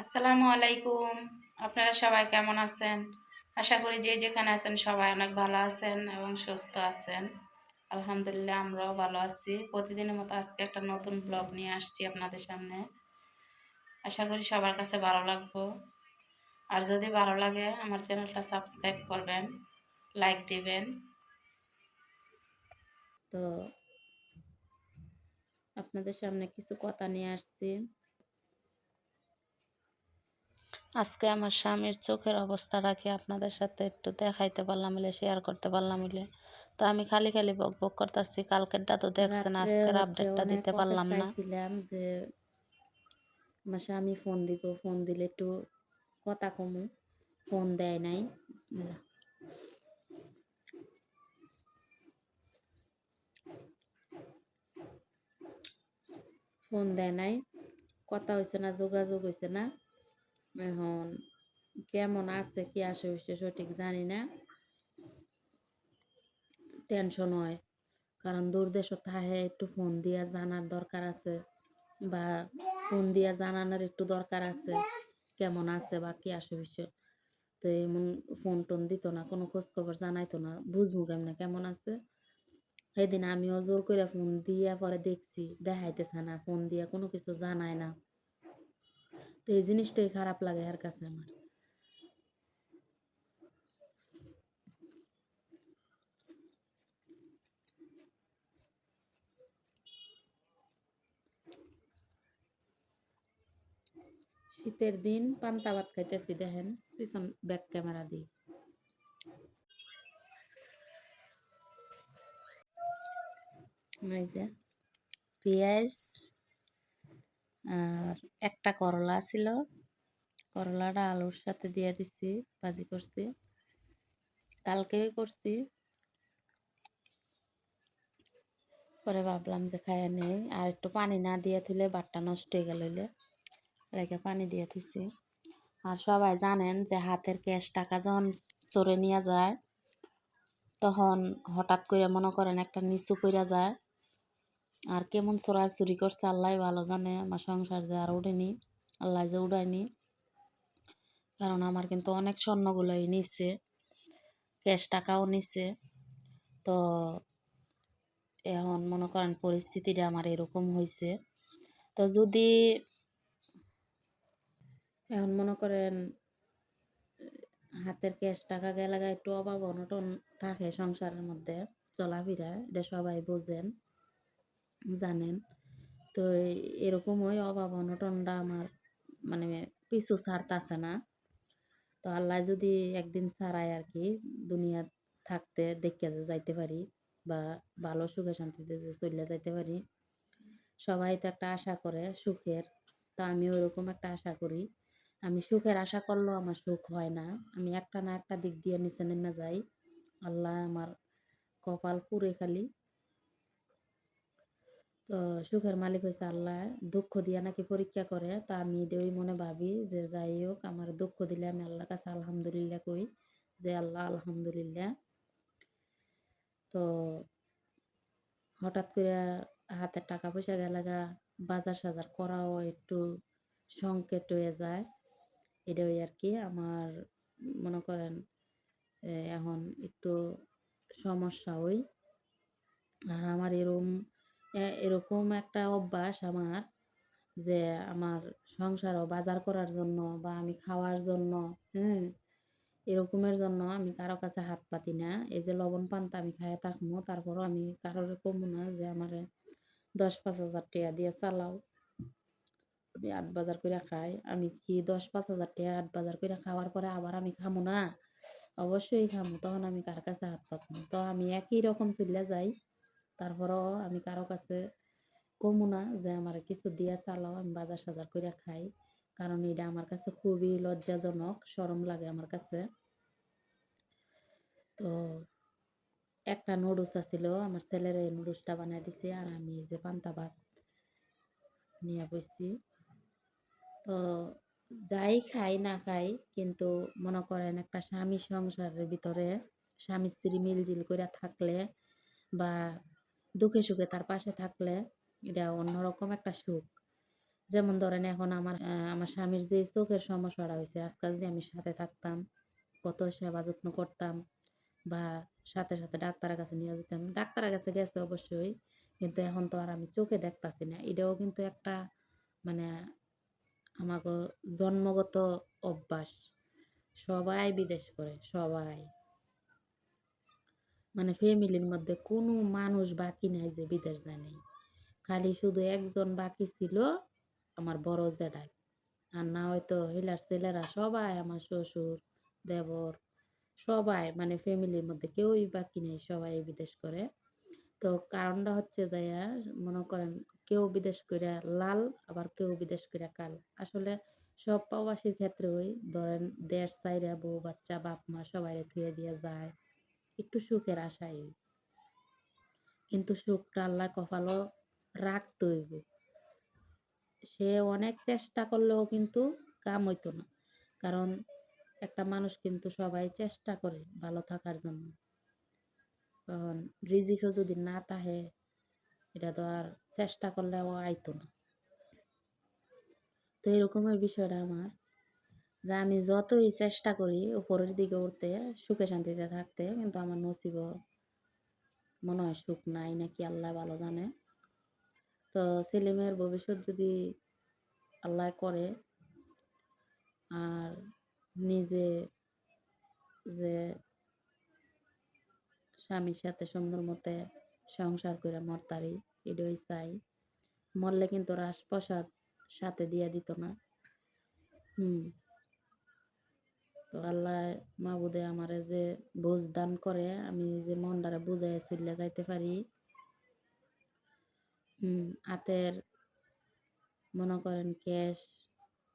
আসসালামু আলাইকুম। আপনারা সবাই কেমন আছেন? আশা করি যে যেখানে আছেন সবাই অনেক ভালো আছেন এবং সুস্থ আছেন। আলহামদুলিল্লাহ, আমরাও ভালো আছি। প্রতিদিনের মতো আজকে একটা নতুন ব্লগ নিয়ে আসছি আপনাদের সামনে। আশা করি সবার কাছে ভালো লাগবো। আর যদি ভালো লাগে, আমার চ্যানেলটা সাবস্ক্রাইব করবেন, লাইক দিবেন। তো আপনাদের সামনে কিছু কথা নিয়ে আসছি। আজকে আমার স্বামীর চোখের অবস্থাটা কি আপনাদের সাথে একটু দেখাইতে পারলাম বলে শেয়ার করতে পারলাম বলে তো আমি খালি খালি বক বক করতেছি কালকেরটা তো দেখছেন আজকের আপডেটটা দিতে পারলাম না। যে আমার স্বামী ফোন দিব ফোন দিলে একটু কথা কমু ফোন দেয় নাই ফোন দেয় নাই কথা হয়েছে না যোগাযোগ হয়েছে না। এখন কেমন আছে, কি আসে হয়েছে সঠিক জানি না। টেনশন হয়, কারণ দূর দেশ থাহে একটু ফোন দিয়া জানার দরকার আছে, বা ফোন দিয়া জানানোর একটু দরকার আছে, কেমন আছে বা কি আসে বিষয় তো এমন ফোন টোন দিত না, কোনো খোঁজখবর জানাইতো না, বুঝব কেমনে, কেমন আছে। সেদিন আমিও জোর করে ফোন দিয়া পরে দেখছি, দেখাইতেছে না, ফোন দিয়া কোনো কিছু জানায় না। তো এই জিনিসটাই খারাপ লাগে এর কাছে আমার। শীতের দিন পান্তা ভাত খাইতেছি, দেখেন, পিছন ব্যাক ক্যামেরা দিয়ে। পেঁয়াজ আর একটা করলা ছিল। করলাটা আলুর সাথে দিয়ে দিছি, ভাজি করছি। কালকে করছি। পরে ভাবলাম যে খাইয়া নেই। আর একটু পানি না দিয়ে থুলে বাটটা নষ্ট হয়ে গেল রেখে পানি দিয়ে থুইছি। আর সবাই জানেন যে হাতের ক্যাশ টাকা যখন চোরে নিয়ে যায়, তখন হঠাৎ করে মনে করেন একটা নিচু কইরা যায়। আর কেমন চোরা চুরি করছে আল্লাহ ভালো জানে, আমার সংসার যে আর উঠেনি আল্লাহ যে উড়ায়নি কারণ আমার কিন্তু অনেক স্বর্ণগুলোই নিছে, ক্যাশ টাকাও নিছে। তো এখন মনে করেন পরিস্থিতিটা আমার এরকম হয়েছে তো যদি এখন মনে করেন, হাতের ক্যাশ টাকা গেলে একটু অভাব অনটন থাকে সংসারের মধ্যে, চলাফেরা, এটা সবাই বোঝেন। জানেন। তো এরকম ওই অভাব অনটনটা আমার মানে পিছু ছাড়তাছে না। তো আল্লাহ যদি একদিন ছাড়ায় আর কি দুনিয়া থাকতে, দেখে যে যাইতে পারি বা ভালো সুখে শান্তিতে যে চলে যাইতে পারি, সবাই তো একটা আশা করে সুখের। তো আমি ওরকম একটা আশা করি। আমি সুখের আশা করলেও আমার সুখ হয় না। আমি একটা না একটা দিক দিয়ে নিচে নেমে যাই। আল্লাহ আমার কপাল পুরে খালি। তো সুখের মালিক হয়েছে আল্লাহ, দুঃখ দিয়ে নাকি পরীক্ষা করে, তা আমি এটাই মনে ভাবি যে যাই হোক, আমার দুঃখ দিলে আমি আল্লাহর কাছে আলহামদুলিল্লাহ কই যে আল্লাহ আলহামদুলিল্লাহ। তো হঠাৎ করে হাতে টাকা পয়সা গেলাগা বাজার সাজার করাও একটু সংকেত হয়ে যায়। এটাই আর কি, আমার মনে করেন এখন একটু সমস্যা হই আর আমার এরম এরকম একটা অভ্যাস আমার যে আমার সংসারও বাজার করার জন্য বা আমি খাওয়ার জন্য হ্যাঁ? এরকমের জন্য আমি কারও কাছে হাত পাতি না। এই যে লবণ পান্তা আমি খাইয়া থাকব তারপরও আমি কারোর কমবো না যে আমার দশ পাঁচ হাজার টাকা দিয়ে চালাও। আমি আট বাজার করে খাই। আমি কি দশ পাঁচ হাজার টাকা আট বাজার করে খাওয়ার পরে আবার আমি খামো না? অবশ্যই খামো, তখন আমি কার কাছে হাত পাতবো? তো আমি একই রকম চলে যাই। তারপরও আমি কারও কাছে কমু না যে আমার কিছু দিয়া চালাও, আমি বাজার সাজার করে খাই। কারণ এটা আমার কাছে খুবই লজ্জাজনক সরম লাগে আমার কাছে। তো একটা নুডলস আছিল আমার ছেলের এই নুডলসটা বানাই দিছে আর আমি যে পান্তা ভাত নিয়ে বসছি। তো যাই খাই না খাই, কিন্তু মনে করেন একটা স্বামী সংসারের ভিতরে স্বামী স্ত্রী মিলজিল করে থাকলে বা দুঃখে সুখে তার পাশে থাকলে এটা অন্যরকম একটা সুখ যেমন ধরেন এখন আমার আমার স্বামীর যে চোখের সমস্যাটা হইছে, আজকাল যদি আমি সাথে থাকতাম, কত সেবা যত্ন করতাম বা সাথে, সাথে ডাক্তারের কাছে নিয়ে যেতাম। ডাক্তারের কাছে গেছে অবশ্যই। কিন্তু এখন তো আর আমি চোখে দেখতাছি না। এটাও কিন্তু একটা মানে আমাগো জন্মগত অভ্যাস। সবাই বিদেশ করে, সবাই। মানে ফ্যামিলির মধ্যে কোনো মানুষ বাকি নাই যে বিদেশ যায় নাই। খালি শুধু একজন বাকি ছিল আমার বড় জেঠাই। আর না হয়তো হিলার ছেলেরা সবাই আমার শ্বশুর, দেবর সবাই মানে ফ্যামিলির মধ্যে কেউই বাকি নেই। সবাই বিদেশ করে। তো কারণটা হচ্ছে যাইয়া মনে করেন কেউ বিদেশ কইরা লাল আবার কেউ বিদেশ কইরা কাল। আসলে সব প্রবাসীর ক্ষেত্রে ওই ধরেন দেশ ছাইরা বউ বাচ্চা বাপ-মা সবাইরে থুইয়া দিয়া যায়। একটু সুখের আশায়। কিন্তু সুখটা আল্লাহ কপালও রাখতে। সে অনেক চেষ্টা করলেও কিন্তু কাম হইতো না। কারণ একটা মানুষ কিন্তু সবাই চেষ্টা করে ভালো থাকার জন্য। কারণ রিজিকও যদি না থাহে এটা তো আর চেষ্টা করলেও আইতো না। তো এরকমই বিষয়টা আমার। যে আমি যতই চেষ্টা করি উপরের দিকে উঠতে, সুখে শান্তিতে থাকতে কিন্তু আমার নসিবেও মনে হয় সুখ নাই নাকি আল্লাহ ভালো জানে। তো ছেলেমেয়ের ভবিষ্যৎ যদি আল্লাহ করে আর নিজে যে স্বামীর সাথে সুন্দর মতে সংসার করে মরতারি এটাই চাই। মরলে কিন্তু রাজপ্রাসাদ সাথে দিয়া দিত না। হুম। তো আল্লাহ মাবুদে আমারে যে বুঝ দান করে আমি যে মনটারে বুঝাইয়া চইল্লা যাইতে পারি। হুম, হাতের মনে করেন ক্যাশ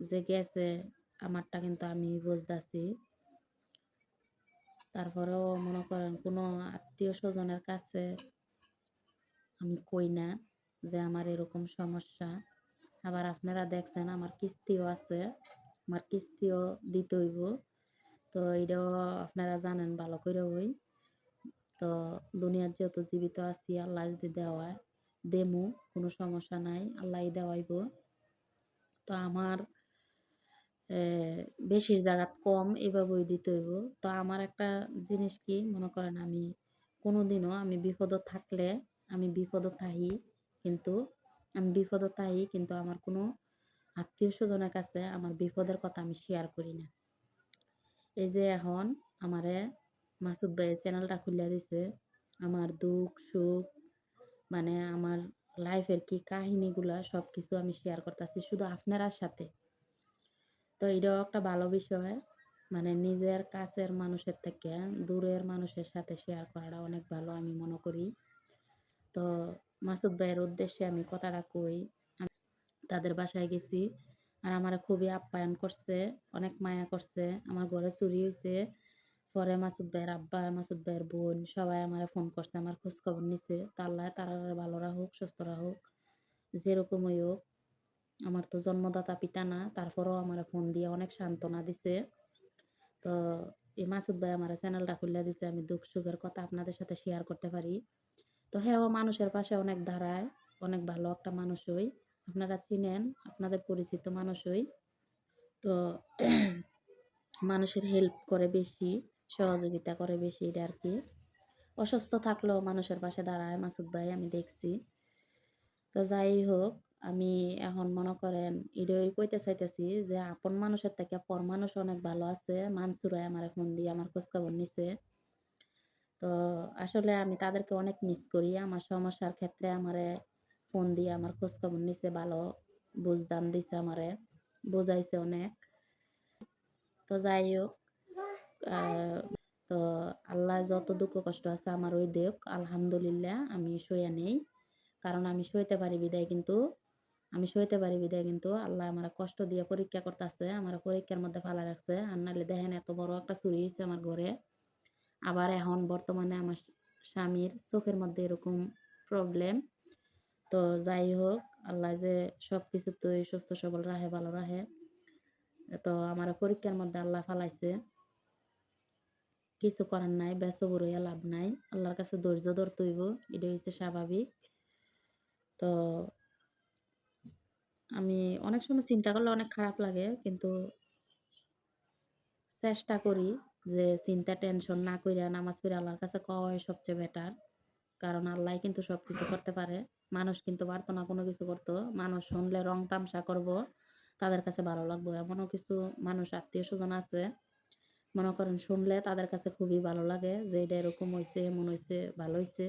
যে গেছে আমারটা কিন্তু আমি বুঝতাছি। তারপরেও মনে করেন কোনো আত্মীয়-স্বজনের কাছে আমি কই না যে আমার এরকম সমস্যা। আবার আপনারা দেখছেন আমার কিস্তিও আছে। আমার কিস্তিও দিতে হইব। তো এটাও আপনারা জানেন ভালো করে ওই তো দুনিয়ার যেহেতু জীবিত আছি, আল্লাহ যদি দেওয়ায়, দেমু, কোনো সমস্যা নাই। আল্লাহই দেওয়াইব। তো আমার বেশির জাগাত কম এভাবেই দিতে হইব। তো আমার একটা জিনিস কি, মনে করেন আমি কোনোদিনও আমি বিপদে থাকলে আমি বিপদে থাহি কিন্তু আমি বিপদে থাহি কিন্তু আমার কোনো আত্মীয়-স্বজনের কাছে আমার বিপদের কথা আমি শেয়ার করি না। এই যে এখন আমারে মাসুদ ভাই চ্যানেলটা খুইলা দিছে। আমার দুঃখ, সুখ মানে আমার লাইফের কি কাহিনীগুলা সবকিছু আমি শেয়ার করতাছি শুধু আপনারার সাথে। তো এটাও একটা ভালো বিষয়। মানে নিজের কাছের মানুষের থেকে দূরের মানুষের সাথে শেয়ার করাটা অনেক ভালো আমি মনে করি। তো মাসুদ ভাইয়ের উদ্দেশ্যে আমি কথাটা কই। তাদের বাসায় গেছি। আর আমারে খুবই আপ্যায়ন করছে, অনেক মায়া করছে। আমার ঘরে চুরি হইছে। পরে মাসুদ ভাইয়ের আব্বা, মাসুদ ভাইয়ের বোন সবাই আমারে ফোন করছে। আমার খোঁজখবর নিছে। তো আল্লাহ তারারে ভালো রাখুক, সুস্থ রাখুক। যেরকমই হোক। আমার তো জন্মদাতা পিতা না। তারপরেও আমার ফোন দিয়ে অনেক সান্ত্বনা দিছে। তো এই মাসুদ ভাই আমারে চ্যানেলটা খুইলা দিছে। আমি দুঃখ সুখের কথা আপনাদের সাথে শেয়ার করতে পারি। তো হেও মানুষের পাশে অনেক দাঁড়ায়। অনেক ভালো একটা মানুষই। আপনারা চিনেন, আপনাদের পরিচিত মানুষই। তো মানুষের হেল্প করে বেশি, সহযোগিতা করে বেশি এটা আর কি অসুস্থ থাকলেও মানুষের পাশে দাঁড়ায় মাসুদ ভাই আমি দেখছি। তো যাই হোক আমি এখন মনে করেন এটাই কইতে চাইতেছি যে আপন মানুষের থেকে পর মানুষ অনেক ভালো আছে। মানসুর ভাই আমারে ফোন দিয়ে আমার খোঁজখবর নিছে। তো আসলে আমি তাদেরকে অনেক মিস করি। আমার সমস্যার ক্ষেত্রে আমারে ফোন দিয়ে আমার খোঁজখবর নিছে, ভালো বুঝদান দিছে আমারে। বোঝাইছে অনেক। তো যাই হোক তো আল্লাহ যত দুঃখ কষ্ট আছে আমার ওই দেক, আলহামদুলিল্লাহ আমি সইয়া নেই। কারণ আমি সইতে পারি বিদায় কিন্তু, আমি সইতে পারি বিদায় কিন্তু আল্লাহ আমার কষ্ট দিয়ে পরীক্ষা করতাছে। আমার পরীক্ষার মধ্যে ফালায় রাখছে। আর নাহলে দেখেন এত বড় একটা চুরি হয়েছে আমার ঘরে। আবার এখন বর্তমানে আমার স্বামীর চোখের মধ্যে এরকম প্রবলেম। তো যাই হোক আল্লাহ যে সব কিছু সবকিছুতেই সুস্থ সবল রাহে, ভালো রাহে। তো আমার পরীক্ষার মধ্যে আল্লাহ ফালাইছে। কিছু করার নাই। বেসবর হইয়া লাভ নাই। আল্লাহর কাছে ধৈর্য ধরতে হইব। এটাই হইছে স্বাভাবিক। তো আমি অনেক সময় চিন্তা করলে অনেক খারাপ লাগে কিন্তু চেষ্টা করি যে চিন্তা টেনশন না কইরা নামাজ পড়ে আল্লাহর কাছে কওয়াই সবচেয়ে বেটার কারণ আল্লাহ কিন্তু সবকিছু করতে পারে। মানুষ কিন্তু পারতো না কোনো কিছু করতো। মানুষ শুনলে রং তামসা করব, তাদের কাছে ভালো লাগবে এমনও কিছু মানুষ আত্মীয় স্বজন আছে। মনে করেন শুনলে তাদের কাছে খুবই ভালো লাগে যে এটা এরকম হয়েছে এমন হয়েছে ভালো হয়েছে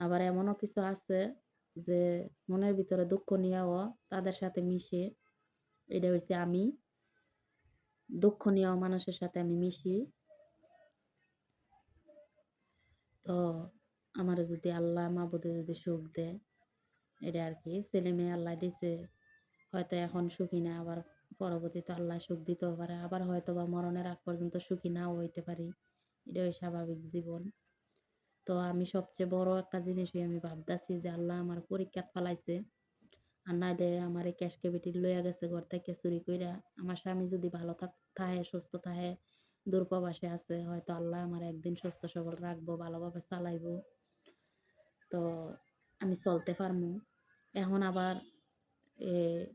আবার এমনও কিছু আছে যে মনের ভিতরে দুঃখ নিয়েও তাদের সাথে মিশে, এটা হয়েছে আমি। দুঃখ নিয়েও মানুষের সাথে আমি মিশি। তো আমার যদি আল্লাহ মাবুদে যদি সুখ দেয়, এটা আর কি ছেলে মেয়ে আল্লাহ দিছে, হয়তো এখন সুখী না, আবার পরবর্তীতে আল্লাহ সুখ দিতেও পারে, আবার হয়তো বা মরণের আগ পর্যন্ত সুখী নাও হইতে পারি। এটাই স্বাভাবিক জীবন। তো আমি সবচেয়ে বড় একটা জিনিসই আমি ভাবতাছি যে আল্লাহ আমার পরীক্ষা ফালাইছে, আর নাইলে আমার এই ক্যাশ ক্যাপিটিল লইয়া গেছে ঘর থেকে চুরি কইরা। আমার স্বামী যদি ভালো থাক থাহে সুস্থ থাহে দূরপ্রবাসে আছে, হয়তো আল্লাহ আমার একদিন সুস্থ সবল রাখব, ভালোভাবে চালাইবো। তো আমি চলতে পারব এখন আবার, এ,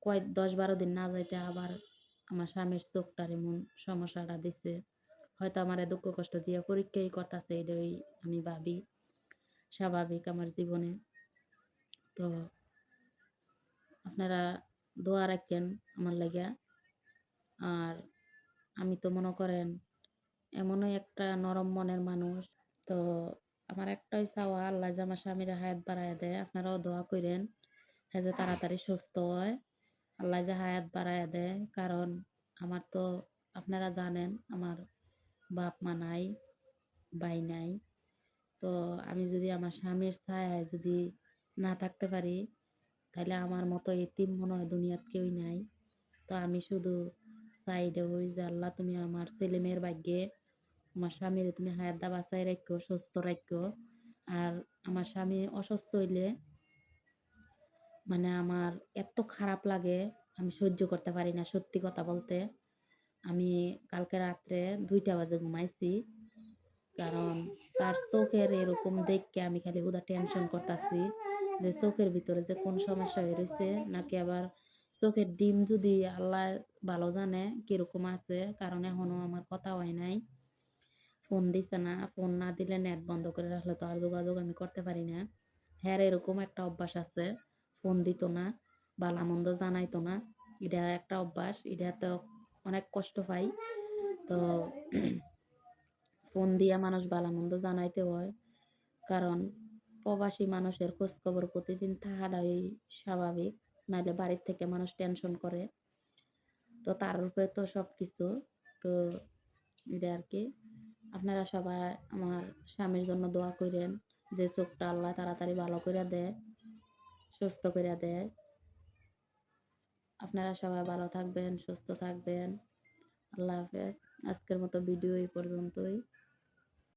কয়েক দশ বারো দিন না যাইতে আবার আমার স্বামীর চোখটার এমন সমস্যাটা দিছে। হয়তো আমার দুঃখ কষ্ট দিয়ে পরীক্ষাই করতেছে, এটাই আমি ভাবি। স্বাভাবিক আমার জীবনে। তো আপনারা দোয়া রাখেন আমার লাগিয়া। আর আমি তো মনে করেন, এমনই একটা নরম মনের মানুষ। তো আমার একটাই চাওয়া আল্লাহ যে আমার স্বামীর হায়াত বাড়ায় দেয়, আপনারাও দোয়া করেন হ্যাঁ যে তাড়াতাড়ি সুস্থ হয়, আল্লাহ যে হায়াত বাড়ায় দেয়। কারণ আমার তো আপনারা জানেন, আমার বাপ মা নাই, ভাই নাই। তো আমি যদি আমার স্বামীর ছায়ায় যদি না থাকতে পারি, তাহলে আমার মতো এতিম মনে হয় দুনিয়ার কেউই নাই। তো আমি শুধু সাইডে হই যে আল্লাহ তুমি আমার ছেলে মেয়ের ভাগ্যে আমার স্বামীর তুমি হায়াত দা বাঁচাই রাখো সুস্থ রাখো আর আমার স্বামী অসুস্থ হইলে মানে আমার এত খারাপ লাগে, আমি সহ্য করতে পারি না সত্যি কথা বলতে। আমি কালকে রাত্রে দুইটা বাজে ঘুমাইছি, কারণ তার চোখের এরকম দেখকে আমি খালি হুদা টেনশন করতেছি যে চোখের ভিতরে যে কোন সমস্যা হয়ে রয়েছে নাকি আবার চোখের ডিম যদি আল্লাহ ভালো জানে কীরকম আছে, কারণ এখনও আমার কথা হয় নাই। ফোন দিছে না, ফোন না দিলে নেট বন্ধ করে রাখলে তো আর যোগাযোগ আমি করতে পারি না। হ্যাঁ এরকম একটা অভ্যাস আছে, ফোন দিত না বালা মন্দ জানাইতো না। এটা একটা অভ্যাস, এটা তো অনেক কষ্ট পাই। তো ফোন দিয়া মানুষ বালা মন্দ জানাইতে হয়, কারণ প্রবাসী মানুষের খোঁজ খবর প্রতিদিন থাকাটাই স্বাভাবিক, নাইলে বাড়ির থেকে মানুষ টেনশন করে। তো তার উপরে তো সব কিছু তো এটা আর কি। আপনারা সবাই আমার স্বামীর জন্য দোয়া করেন যে চোখটা আল্লাহ তাড়াতাড়ি ভালো করে দেয়, সুস্থ করে দেয়। আপনারা সবাই ভালো থাকবেন, সুস্থ থাকবেন। আল্লাহ হাফেজ। আজকের মতো ভিডিও এই পর্যন্তই।